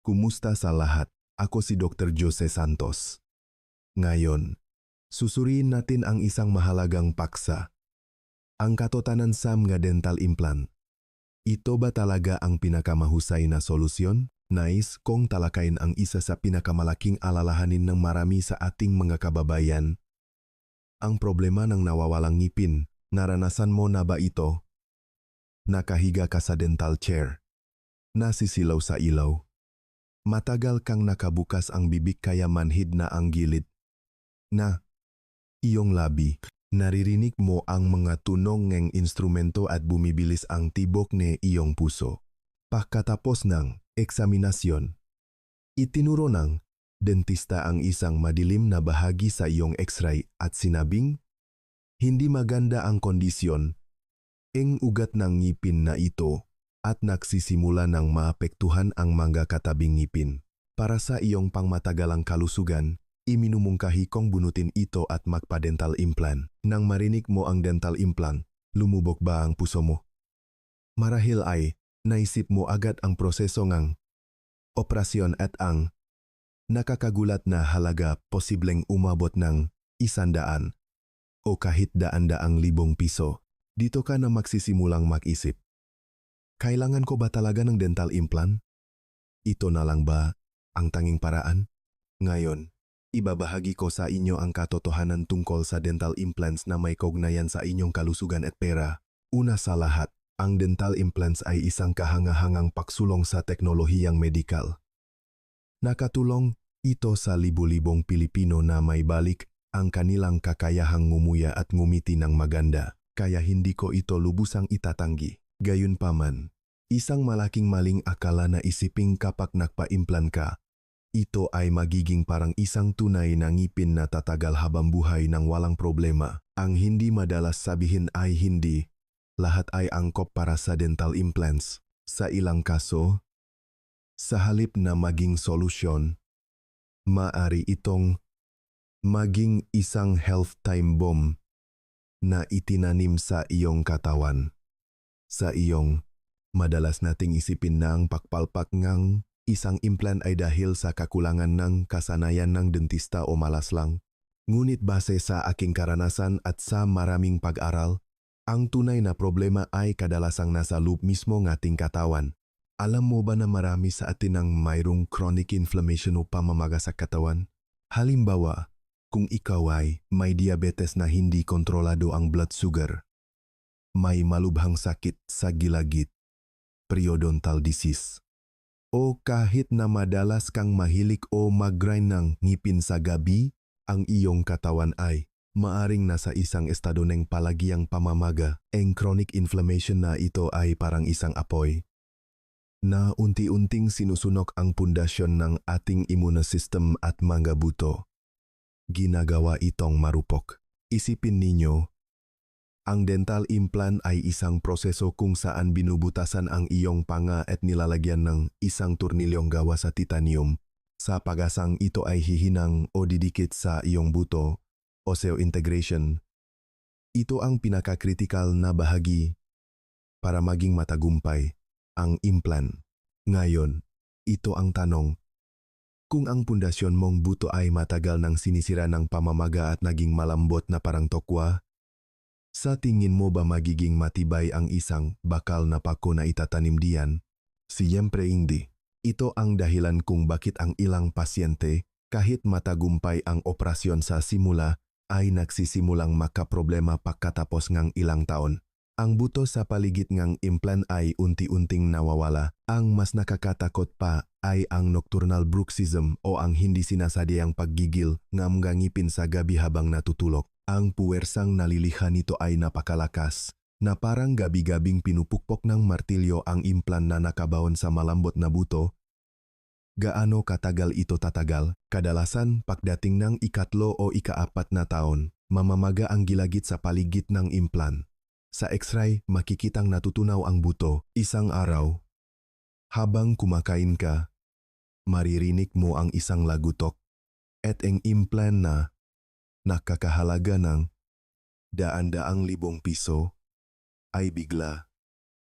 Kumusta sa lahat? Ako si Dr. Jose Santos. Ngayon, susuriin natin ang isang mahalagang paksa. Ang katotanan sa mga dental implant. Ito ba talaga ang pinakamahusay na solusyon? Nais kong talakayin ang isa sa pinakamalaking alalahanin ng marami sa ating mga kababayan. Ang problema ng nawawalang ngipin. Naranasan mo na ba ito? Nakahiga ka sa dental chair. Nasisilaw sa ilaw. Matagal kang nakabukas ang bibig kaya manhid na ang gilid. Na, iyong labi, naririnig mo ang mga tunong ng instrumento at bumibilis ang tibok ni iyong puso. Pagkatapos ng eksaminasyon, itinuro ng dentista ang isang madilim na bahagi sa iyong x-ray at sinabing, hindi maganda ang kondisyon, eng ugat ng ngipin na ito at nagsisimula ng maapektuhan ang mga katabing ngipin. Para sa iyong pangmatagalang kalusugan, iminumungkahi kong bunutin ito at magpa-dental implant. Nang marinig mo ang dental implant, lumubog ba ang puso mo? Marahil ay, naisip mo agad ang proseso ng operasyon at ang nakakagulat na halaga posibleng umabot ng isandaan o kahit daan-daang libong piso. Dito ka na magsisimulang mag-isip. Kailangan ko ba talaga ng dental implant? Ito na lang ba ang tanging paraan? Ngayon, ibabahagi ko sa inyo ang katotohanan tungkol sa dental implants na may kognayan sa inyong kalusugan at pera. Una sa lahat, ang dental implants ay isang kahangahangang paksulong sa teknolohiyang medikal. Nakatulong ito sa libu-libong Pilipino na may balik ang kanilang kakayahang ngumuya at ngumiti ng maganda, kaya hindi ko ito lubusang itatanggi. Gayunpaman, isang malaking maling akala na isiping kapag nagpa-implant ka, ito ay magiging parang isang tunay na ngipin na tatagal habang buhay ng walang problema. Ang hindi madalas sabihin ay hindi. Lahat ay angkop para sa dental implants. Sa ilang kaso, sa halip na maging solusyon, maari itong maging isang health time bomb na itinanim sa iyong katawan. Sa iyong, madalas nating isipin na ang pakpalpak ngang isang implant ay dahil sa kakulangan ng kasanayan ng dentista o malas lang. Ngunit base sa aking karanasan at sa maraming pag-aral, ang tunay na problema ay kadalasang nasa loob mismo ng ating katawan. Alam mo ba na marami sa atin ang mayroong chronic inflammation o pamamaga sa katawan? Halimbawa, kung ikaw ay may diabetes na hindi kontrolado ang blood sugar, may malubhang sakit sa gilagid, periodontal disease, o kahit na madalas kang mahilik o mag-grind ng ngipin sa gabi, ang iyong katawan ay maaring nasa isang estado ng palagiang pamamaga. Ang chronic inflammation na ito ay parang isang apoy na unti-unting sinusunok ang pundasyon ng ating immune system at mga buto. Ginagawa itong marupok. Isipin ninyo, ang dental implant ay isang proseso kung saan binubutasan ang iyong panga at nilalagyan ng isang turnilyong gawa sa titanium. Sa pagasang ito ay hihinang o didikit sa iyong buto, osteointegration. Ito ang pinakakritikal na bahagi para maging matagumpay ang implant. Ngayon, ito ang tanong. Kung ang pundasyon mong buto ay matagal nang sinisira ng pamamaga at naging malambot na parang tokwa, sa tingin mo ba magiging matibay ang isang bakal na pako na itatanim diyan? Siyempre hindi. Ito ang dahilan kung bakit ang ilang pasyente, kahit matagumpay ang operasyon sa simula, ay nagsisimulang makaproblema pagkatapos ng ilang taon. Ang buto sa paligid ng implant ay unti-unting nawawala. Ang mas nakakatakot pa ay ang nocturnal bruxism o ang hindi sinasadyang paggigil ng ngipin sa gabi habang natutulog. Ang puwersang nalilihan nito ay napakalakas, na parang gabi-gabing pinupukpok ng martilyo ang implant na nakabaon sa malambot na buto. Gaano katagal ito tatagal? Kadalasan pagdating ng ikatlo o ikaapat na taon, mamamaga ang gilagid sa paligid ng implant. Sa x-ray, makikitang natutunaw ang buto isang araw. Habang kumakain ka, maririnig mo ang isang lagutok at ang implant na nakakahalaga ng daan-daang libong piso ay bigla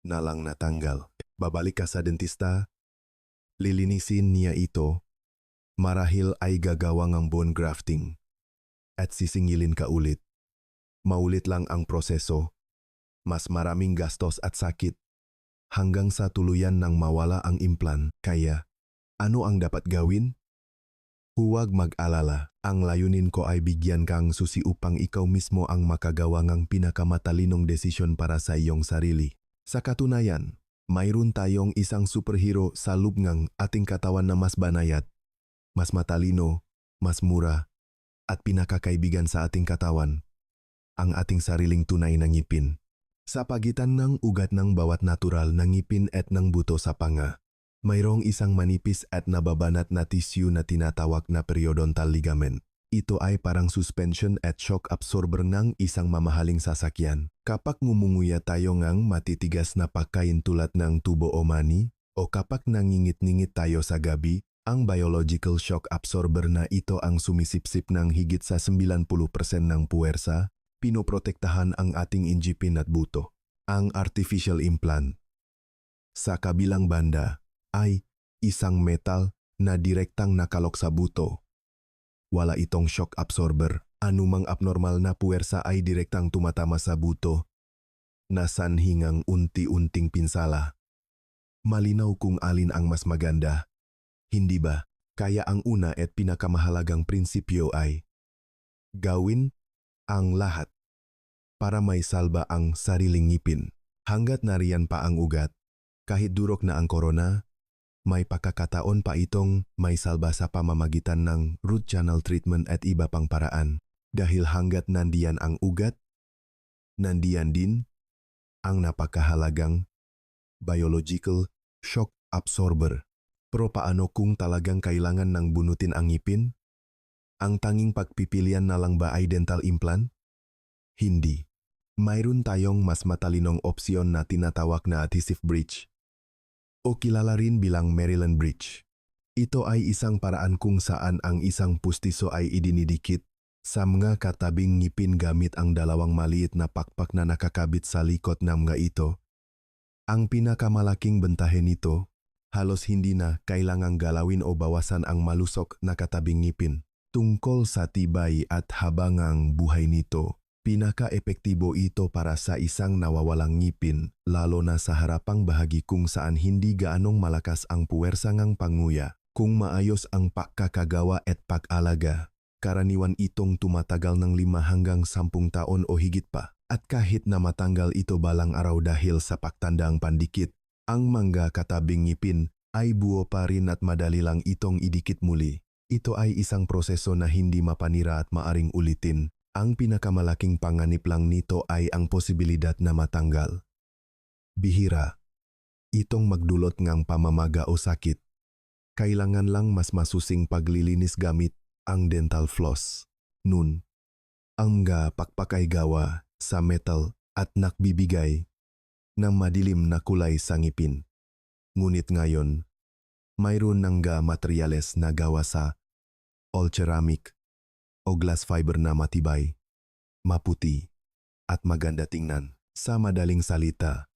na lang natanggal. Babalik ka sa dentista, Lilinisin niya ito. Marahil ay gagawa ng bone grafting. At sisingilin ka ulit. Maulit lang ang proseso. Mas maraming gastos at sakit. Hanggang sa tuluyan nang mawala ang implant. Kaya, ano ang dapat gawin? Huwag mag-alala, ang layunin ko ay bigyan kang susi upang ikaw mismo ang makagawa ng pinakamatalinong desisyon para sa iyong sarili. Sa katunayan, mayroon tayong isang superhero sa loob ng ating katawan na mas banayat, mas matalino, mas mura, at pinakakaibigan sa ating katawan, ang ating sariling tunay na ngipin. Sa pagitan ng ugat ng bawat natural na ngipin at ng buto sa panga, mayroong isang manipis at nababanat na tissue na tinatawag na periodontal ligament. Ito ay parang suspension at shock absorber ng isang mamahaling sasakyan. Kapag ngumunguya tayo ngang matitigas na pagkain tulad ng tubo o mani, o kapag nangingit-ngingit tayo sa gabi, ang biological shock absorber na ito ang sumisipsip ng higit sa 90% ng puwersa, pinoprotektahan ang ating injipin at buto. Ang artificial implant. Sa kabilang banda, ay isang metal na direktang nakalok sa buto. Wala itong shock absorber. Anumang abnormal na puwersa ay direktang tumatama sa buto na sanhingang unti-unting pinsala. Malinaw kung alin ang mas maganda. Hindi ba? Kaya ang una at pinakamahalagang prinsipyo ay gawin ang lahat para may salba ang sariling ngipin. Hanggat nariyan pa ang ugat, kahit durok na ang korona, may pagkakataon pa itong may salba sa pamamagitan ng root channel treatment at iba pang paraan. Dahil hanggat nandiyan ang ugat, nandiyan din ang napakahalagang biological shock absorber. Pero paano kung talagang kailangan ng bunutin ang ngipin? Ang tanging pagpipilian na lang ba ay dental implant? Hindi. Mayroon tayong mas matalinong opsyon na tinatawag na adhesive bridge o kilala rin bilang Maryland Bridge. Ito ay isang paraan kung saan ang isang pustiso ay idinidikit sa mga katabing ngipin gamit ang dalawang maliit na pakpak na nakakabit sa likod ng mga ito. Ang pinakamalaking bentahe nito, halos hindi na kailangang galawin o bawasan ang malusok na katabing ngipin. Tungkol sa tibay at habangang buhay nito, Pinaka-epektibo ito para sa isang nawawalang ngipin, lalo na sa harapang bahagi kung saan hindi gaanong malakas ang puwersa ng panguya. Kung maayos ang pagkakagawa at pag-alaga, karaniwan itong tumatagal ng lima hanggang sampung taon o higit pa. At kahit na matanggal ito balang araw dahil sa pagtandang pandikit, ang mangga katabing ngipin ay buo pa rin at madali lang itong idikit muli. Ito ay isang proseso na hindi mapanira at maaring ulitin ang pinakamalaking panganib lang nito ay ang posibilidad na matanggal. Bihira. Itong magdulot ng pamamaga o sakit. Kailangan lang mas masusing paglilinis gamit ang dental floss. Nun, ang mga pakpakay gawa sa metal at nakbibigay ng madilim na kulay sa ngipin. Ngunit ngayon, mayroon ng ga materyales na gawa sa all ceramic o glass fiber na matibay, maputi, at maganda tingnan. Sa madaling salita,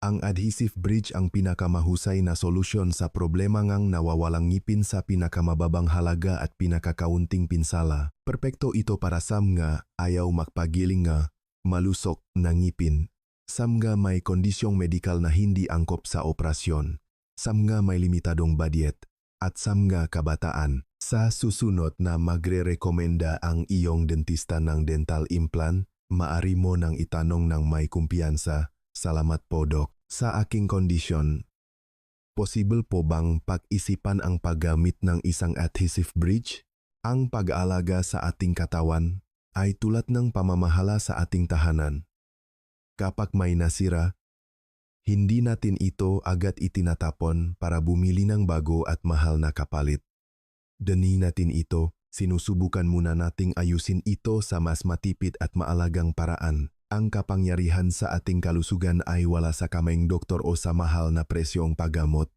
ang adhesive bridge ang pinakamahusay na solusyon sa problema ngang nawawalang ngipin sa pinakamababang halaga at pinakakaunting pinsala. Perpekto ito para sa mga ayaw magpagiling nga malusok na ngipin. Sa mga may kondisyong medikal na hindi angkop sa operasyon. Sa mga may limitadong budget. At sa mga kabataan. Sa susunod na magre-rekomenda ang iyong dentista ng dental implant, maari mo nang itanong ng may kumpiyansa, Salamat po dok, sa aking kondisyon. Posible po bang pag-isipan ang paggamit ng isang adhesive bridge? Ang pag-aalaga sa ating katawan ay tulad ng pamamahala sa ating tahanan. Kapag may nasira, hindi natin ito agad itinatapon para bumili ng bago at mahal na kapalit. Dani natin ito, sinusubukan muna nating ayusin ito sa mas matipid at maalagang paraan. Ang kapangyarihan sa ating kalusugan ay wala sa kamayng doktor o sa mahal na presyong paggamot.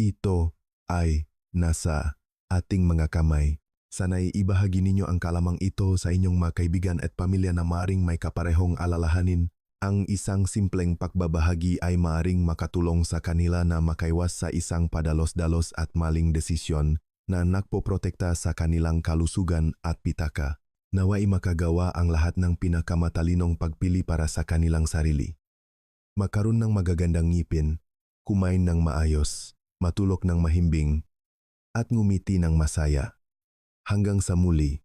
Ito ay nasa ating mga kamay. Sana'y ibahagi ninyo ang kalamang ito sa inyong mga kaibigan at pamilya na maring may kaparehong alalahanin ang isang simpleng pagbabahagi ay maaring makatulong sa kanila na makaiwas sa isang padalos-dalos at maling desisyon na nakpoprotekta sa kanilang kalusugan at pitaka. Naway makagawa ang lahat ng pinakamatalinong pagpili para sa kanilang sarili. Makaroon ng magagandang ngipin, kumain ng maayos, matulog ng mahimbing, at ngumiti ng masaya. Hanggang sa muli,